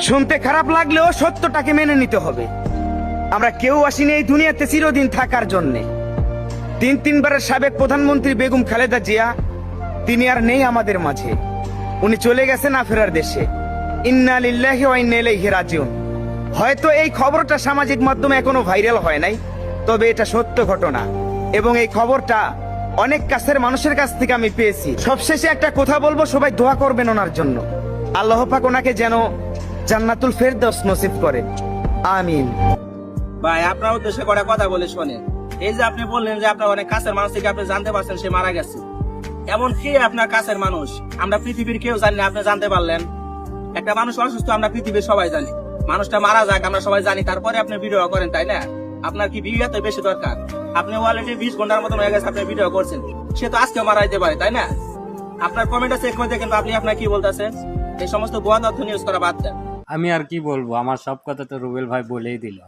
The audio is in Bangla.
শুনতে খারাপ লাগলেও সত্যটাকে মেনে নিতে হবে। আমরা কেউ আসিনি এই দুনিয়াতে চিরদিন থাকার জন্যে। তিন তিনবারের সাবেক প্রধানমন্ত্রী বেগম খালেদা জিয়া, তিনি আর নেই আমাদের মাঝে। উনি চলে গেছেন দেশে। ইন্না ইলাইহি রাজিউন। হয়তো এই খবরটা সামাজিক মাধ্যমে এখনও ভাইরাল হয় নাই, তবে এটা সত্য ঘটনা। এবং এই খবরটা অনেক কাছের মানুষের কাছ থেকে আমি পেয়েছি। সবশেষে একটা কথা বলব, সবাই দোয়া করবেন ওনার জন্য। আল্লাহ পাক ওনাকে যেন জান্নাতুল ফেরদৌস নসিব করে। আমিন। ভাই, আপনার উদ্দেশ্যে কটা কথা বলে শোনেন এই যে আপনি বললেন যে আপনার অনেক কাছের মানুষ থেকে আপনি জানতে পারছেন সে মারা গেছে। এমন কে আপনার কাছের মানুষ? আমরা পৃথিবীর কেউ জানি আপনি জানতে পারলেন। একটা মানুষ অসুস্থ, আমরা পৃথিবীর সবাই জানি। মানুষটা মারা যাক, আমরা সবাই জানি। তারপরে আপনি ভিডিও করেন, তাই না? আপনার কি ভিডিও তো বেশি দরকার? আপনি অলরেডি বিশ ঘণ্টার মতন হয়ে গেছে আপনি ভিডিও করছেন। সে তো আজকে মারা যেতে পারে, তাই না? আপনার কমেন্টটা চেক করে দেখেন আপনি আপনার কি বলতেছেন? এই সমস্ত গোয়া তথ্য নিউজ করা বাদ দেন। আমি আর কি বলব? আমার সব কথা তো রুবেল ভাই বলেই দিল।